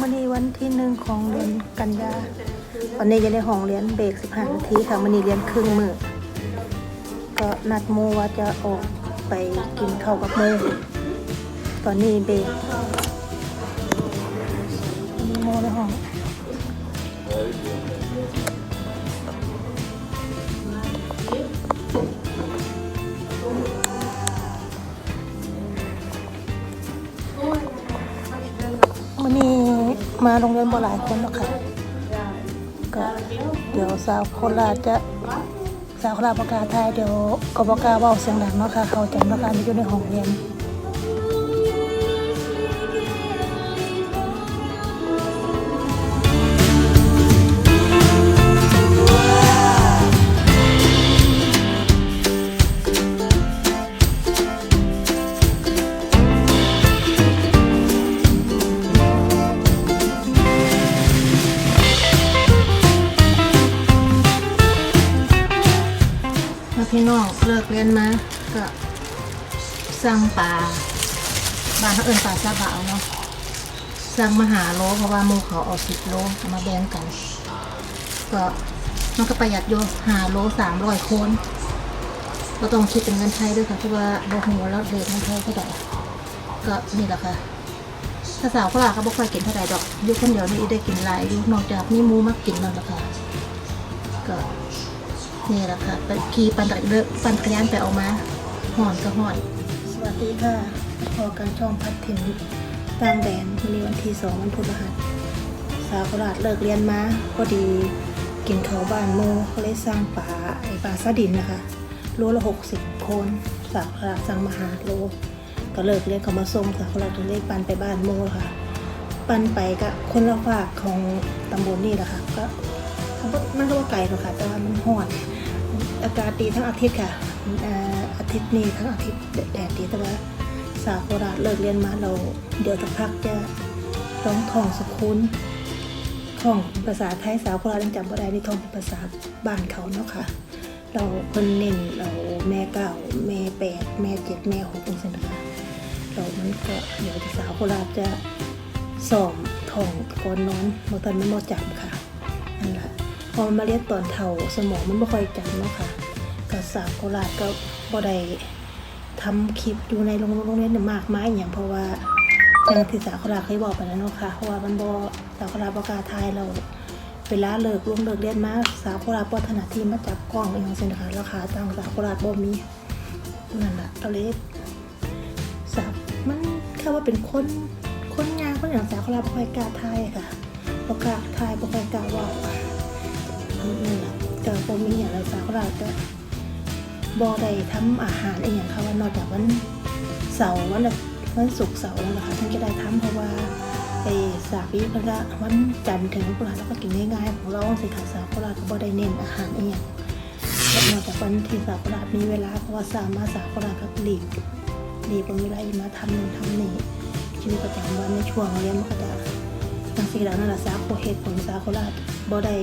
วันนี้วันที่หนึ่งของเดือนกันยาวันนี้จะได้ห้องเรียนเบรกสิบห้านาทีค่ะวันนี้เรียนครึ่งมือก็นัดโมว่าจะออกไปกินข้าวกับโมตอนนี้เบรกมีโมในห้อง มาโรงเรียนบ่หลายคนหรอกค่ะก็เดี๋ยวสาวโคราชจะสาวโคราชประกาศไทยเดี๋ยวกบก้าเว่าเสียงดังเนาะค่ะ เขาใจเนาะค่ะมีอยู่ในห้องเรียน พี่น้องเลิกเรียนมาก็สั่งปลาบ้านเขาเอินปลาซาบะเอาเนาะสั่งมาหาโลเพราะว่ามูเขาเอาสิบโลมาแบ่งกัน ก็มันก็ประหยัดโยหาโลสามร้อยคนก็ต้องคิดเป็นเงินไทยด้วยค่ะเพราะว่าโลหัวแล้วเรทเงินไทยเท่าไหร่ก็นี่แหละค่ะถ้าสาวเขาลาก็บ่ค่อยกินเท่าไหร่ดอกยุคนเดียวนี่ได้กินหลายยู่นอกจากนี่มูมากินนั่นแหละค่ะก็ นี่แหละค่ะไปขี่ปั่นจักรยานปั่นจักรยานไปออกมาห่อนก็ห่อน สวัสดีค่ะพอการช่องพัดถิ่นต่างแดนวันนี้วันที่สองวันพุธรหัส สาวโคราชเลิกเรียนมาพอดีกินเขาวบ้านโมก็เลยสร้างป่าไอป่าซาดินนะคะโลละหกสิบคนสาวโคราชสั่งมาหาโลก็เลิกเรียนเขามาส่งสาวโคราชก็เลยปั่นไปบ้านโมค่ะ ปันไปก็คนละฝากของตำบลนี่แหละค่ะก็ มันก็มันก็ว่าไกลหรอกค่ะ แต่ว่ามันห่อน อากาศดีทั้งอาทิตย์ค่ะอาทิตย์นี้ทั้งอาทิตย์แดดดีแต่ว่าสาวโคราชเลิกเรียนมาเราเดี๋ยวสักพักจะร้องท่องสกุลท่องภาษาไทยสาวโคราชจำบ่ได้นี่ท่องเป็นภาษาบ้านเขาเนาะค่ะเราเพิ่นเน้นเราแม่เก้าแม่แปดแม่เจ็ดแม่หกองศนะคะเรามันก็เดี๋ยวสาวโคราชจะสอบท่องก่อนนอนบางตอนมันบ่จำค่ะนั่นแหละ อมาเรียนตอนเท่าสมองมันไม่ค่อยจำเนาะค่ะกับสาวโคราชก็บ่ได้ทำคลิปอยู่ในโรงโรงเรียนเนี่ยมากมายอย่างเพราะว่าอย่างที่สาวโคราชเคยบอกไปแล้วเนาะค่ะเพราะว่ามันบ่สาวโคราชประกล้าทายเราเวลาเลิกลงเลิกเรียนมาสาวโคราชบ่ถนัดที่มาจับกล้องเองเช่นค่ะราคาต่างสาวโคราชบ่มีนั่นแหละเราเลยสาวมันแค่ว่าเป็นคนคนงานคนอย่างสาวโคราชบ่ค่อยกล้าทายค่ะบ่กล้าทายบ่ค่อยกล้าเว่า นี่แหละแต่พอมีอย่างไรสาวเราจะบอได้ทำอาหารอะไรอย่างค่ะว่านอกจากวันเสาร์วันวันศุกร์เสาร์แล้วนะคะท่านจะได้ทำเพราะว่าไอ้สาปีพระวันจันทร์ถึงวันพฤหัสเราก็กินง่ายๆของเราสิค่ะสาวโคราก็บอได้เน้นอาหารอะไรอย่างและนอกจากวันที่สาวโครามีเวลาเพราะว่าสามารถสาวโครากับหลีกหลีกเป็นเวลามาทำนู่นทำนี่ชีวิตประจำวันในช่วงเรียนมันก็จะจังสีแล้วนั่นแหละสาวโคเหตุผลสาวโคราชบอได้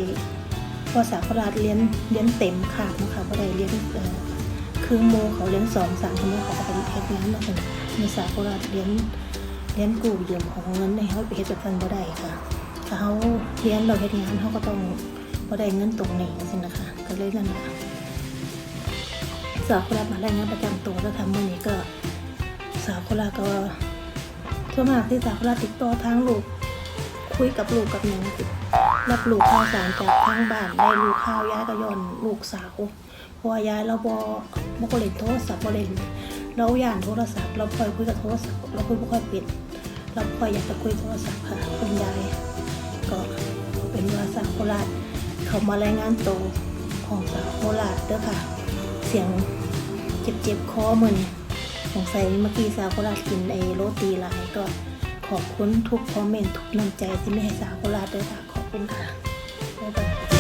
พอสาโคราชเรียนเรียนเต็มค่ะเนะคะบ่ได้เรียนเออโมเขาเรียนสองสามชั่วโมงเขาก็ไปเฮ็ดงานมาเป็นในสาโคราชเรียนเรียนกู้ยืมของเงินในเขาไปเฮ็ดแบบนั้นบ่ได้ค่ะถ้าเขาเรียนเราเฮ็ดงานเขาก็ต้องบ่ได้เงินตรงนี้สินะคะ ก็เลยนั่นแหละสาวโคราชมาได้งานประจำตัวแล้วทำมื้อนี้ก็สาวโคราชก็ทั่วมากที่สาวโคราชติดต่อทางลูกคุยกับลูกกับหนู รับลูกข่าวสารจากทางบ้านได้ลูกข่าวย้ายก็ย้อนลูกสาวเพราะว่ายายเราบบ่ก็เล่นโทรศัพท์บ่เล่นเราย่านโทรศัพท์เราคอยคุยกับโทรศัพท์เราคุยบ่ค่อยเป็นเราคอยอยากจะคุยโทรศัพท์ค่ะคุณยายก็เป็นว่าสาวโคราชเขามารายงานตัวของสาวโคราชเด้อค่ะ เสียงเจ็บๆคอเหมือนสงสัยเมื่อกี้สาวโคราชกินไอ้โรตีหลายก็ขอบคุณทุกคอมเมนต์ทุกน้ำใจที่ไม่ให้สาวโคราชเด้อค่ะ คุณค่ะบ๊ายบาย